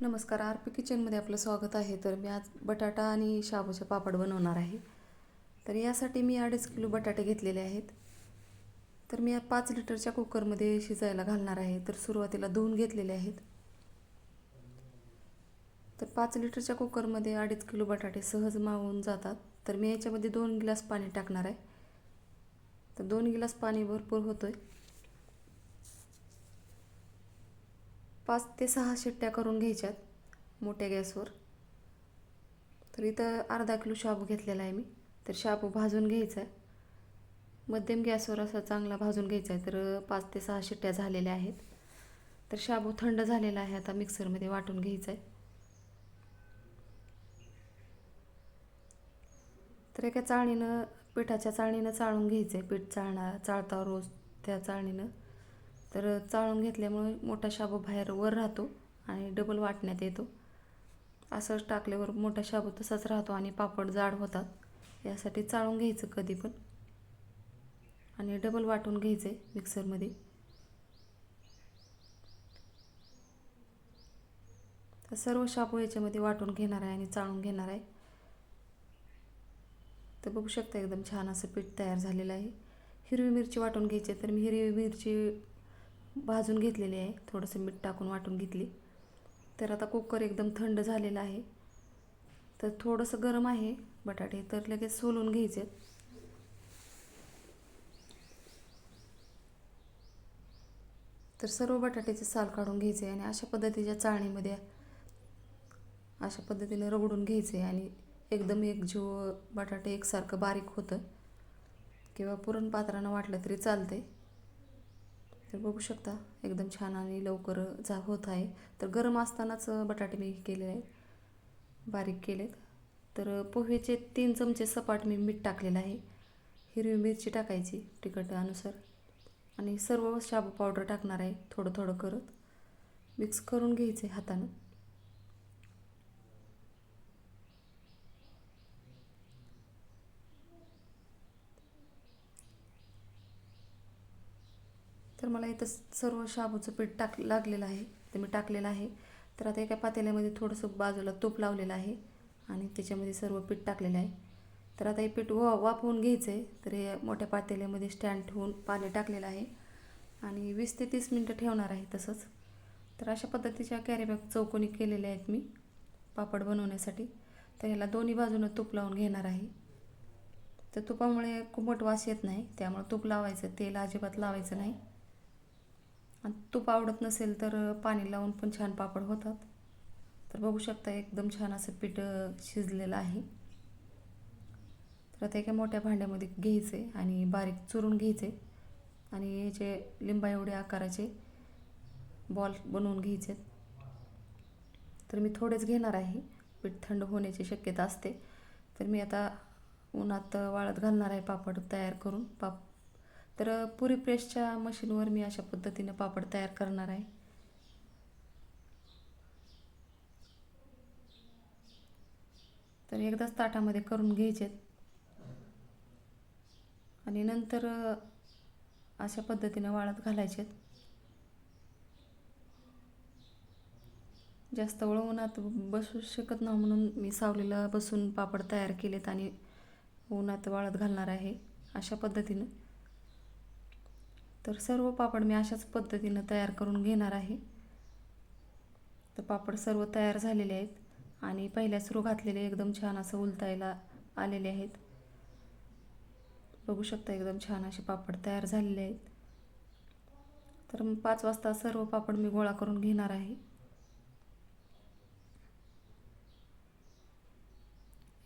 नमस्कार R P किचनमध्ये आपलं स्वागत आहे. तर मी आज बटाटा आणि शाबूचे पापड बनवणार आहे. तर यासाठी मी अडीच किलो बटाटे घेतलेले आहेत. तर मी पाच लिटरच्या कुकरमध्ये शिजायला घालणार आहे. तर सुरुवातीला धुवून घेतलेले आहेत. तर पाच लिटरच्या कुकरमध्ये अडीच किलो बटाटे सहज मावून जातात. तर मी याच्यामध्ये दोन गिलास पाणी टाकणार आहे. तर दोन गिलास पाणी भरपूर होतं आहे पाच ते सहा शिट्ट्या करून घ्यायच्यात मोठ्या गॅसवर. तर इथं अर्धा किलो शाबू घेतलेला आहे मी. तर शाबू भाजून घ्यायचा आहे. मध्यम गॅसवर असा चांगला भाजून घ्यायचा आहे. तर पाच ते सहा शिट्ट्या झालेल्या आहेत. तर शाबू थंड झालेला आहे. आता मिक्सरमध्ये वाटून घ्यायचा आहे. तर एका चाळणीनं पिठाच्या चाळणीनं चाळून घ्यायचं आहे. पीठ चाळणार चाळता रोज त्या चाळणीनं. तर चाळून घेतल्यामुळे मोठा शाबू बाहेर वर राहतो आणि डबल वाटण्यात येतो. असंच टाकल्यावर मोठा शाबू तसाच राहतो आणि पापड जाड होतात. यासाठी चाळून घ्यायचं कधी पण. आणि डबल वाटून घ्यायचं आहे मिक्सरमध्ये तर सर्व शाबू याच्यामध्ये वाटून घेणार आहे आणि चाळून घेणार आहे. तर बघू शकता एकदम छान असं पीठ तयार झालेलं आहे. हिरवी मिरची वाटून घ्यायची तर मी हिरवी मिरची भाजून घेतलेली आहे. थोडंसं मीठ टाकून वाटून घेतली. तर आता कुकर एकदम थंड झालेला आहे. तर थोडंसं गरम आहे. बटाटे तर लगेच सोलून घ्यायचे. तर सर्व बटाट्याचे साल काढून घ्यायचे आणि अशा पद्धतीच्या चाळणीमध्ये अशा पद्धतीने रगडून घ्यायचे आणि एकदम एक जीव बटाटे एकसारखं बारीक होतं. किंवा पुरण पात्रानं वाटलं तरी चालतंय. तर बघू शकता एकदम छान आणि लवकर जा होत आहे. तर गरम असतानाच बटाटे मी केलेले आहेत. बारीक केलेत. तर पोहेचे तीन चमचे सपाट मी मीठ टाकलेलं आहे. हिरवी मिरची टाकायची तिखट अनुसार आणि सर्व शाबू पावडर टाकणार आहे थोडं थोडं करत. मिक्स करून घ्यायचे हातानं. तर मला इथं सर्व शाबूचं पीठ टाक लागलेलं आहे. ते मी टाकलेलं आहे. तर आता एका पातेल्यामध्ये थोडंसं बाजूला तूप लावलेलं आहे आणि त्याच्यामध्ये सर्व पीठ टाकलेलं आहे. तर आता हे पीठ वा वाफवून घ्यायचं आहे तर हे मोठ्या पातेल्यामध्ये स्टँड ठेवून पाणी टाकलेलं आहे. आणि वीस ते तीस मिनटं ठेवणार आहे तसंच. तर अशा पद्धतीच्या कॅरीबॅग चौकोनी केलेल्या आहेत मी पापड बनवण्यासाठी. तर ह्याला दोन्ही बाजूनं तूप लावून घेणार आहे. तर तुपामुळे कुमट वास येत नाही. त्यामुळे तूप लावायचं तेल अजिबात लावायचं नाही. आणि तूप आवडत नसेल तर पाणी लावून पण छान पापड होतात. तर बघू शकता एकदम छान असं पीठ शिजलेलं आहे. तर आता एका मोठ्या भांड्यामध्ये घ्यायचे आणि बारीक चुरून घ्यायचे. आणि याचे लिंबा एवढे आकाराचे बॉल बनवून घ्यायचे. तर मी थोडेच घेणार आहे. पीठ थंड होण्याची शक्यता असते. तर मी आता उन्हात वाळत घालणार आहे पापड तयार करून. पाप तर पुरी प्रेसच्या मशीनवर मी अशा पद्धतीने पापड तयार करणार आहे. तर एकदाच ताटामध्ये करून घ्यायचे आणि नंतर अशा पद्धतीने वाळत घालायचे जास्त वेळ उन्हात बसू शकत नाही म्हणून मी सावलीला बसून पापड तयार केलेत आणि उन्हात वाळत घालणार आहे अशा पद्धतीनं. तर सर्व पापड मी अशाच पद्धतीनं तयार करून घेणार आहे. तर पापड सर्व तयार झालेले आहेत आणि पहिल्या सुरू घातलेले एकदम छान असं उलतायला आलेले आहेत. बघू शकता एकदम छान असे पापड तयार झालेले आहेत. तर पाच वाजता सर्व पापड मी गोळा करून घेणार आहे.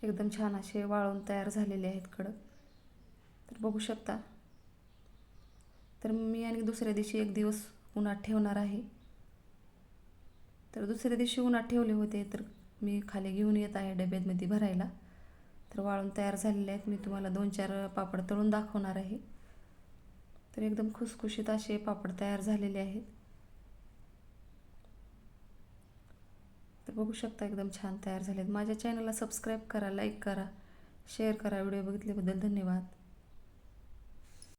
एकदम छान असे वाळून तयार झालेले आहेत कडक. तर बघू शकता तर मी आणि दुसऱ्या दिवशी एक दिवस उन्हात ठेवणार आहे. तर दुसऱ्या दिवशी उन्हात ठेवले होते तर मी खाली घेऊन येत आहे डब्यामध्ये भरायला. तर वाळून तयार झालेले आहेत. मी तुम्हाला दोन चार पापड तळून दाखवणार आहे. तर एकदम खुसखुशीत असे पापड तयार झालेले आहेत. तर बघू शकता एकदम छान तयार झाले आहेत माझ्या चॅनलला सबस्क्राईब करा लाईक करा शेअर करा. व्हिडिओ बघितल्याबद्दल धन्यवाद.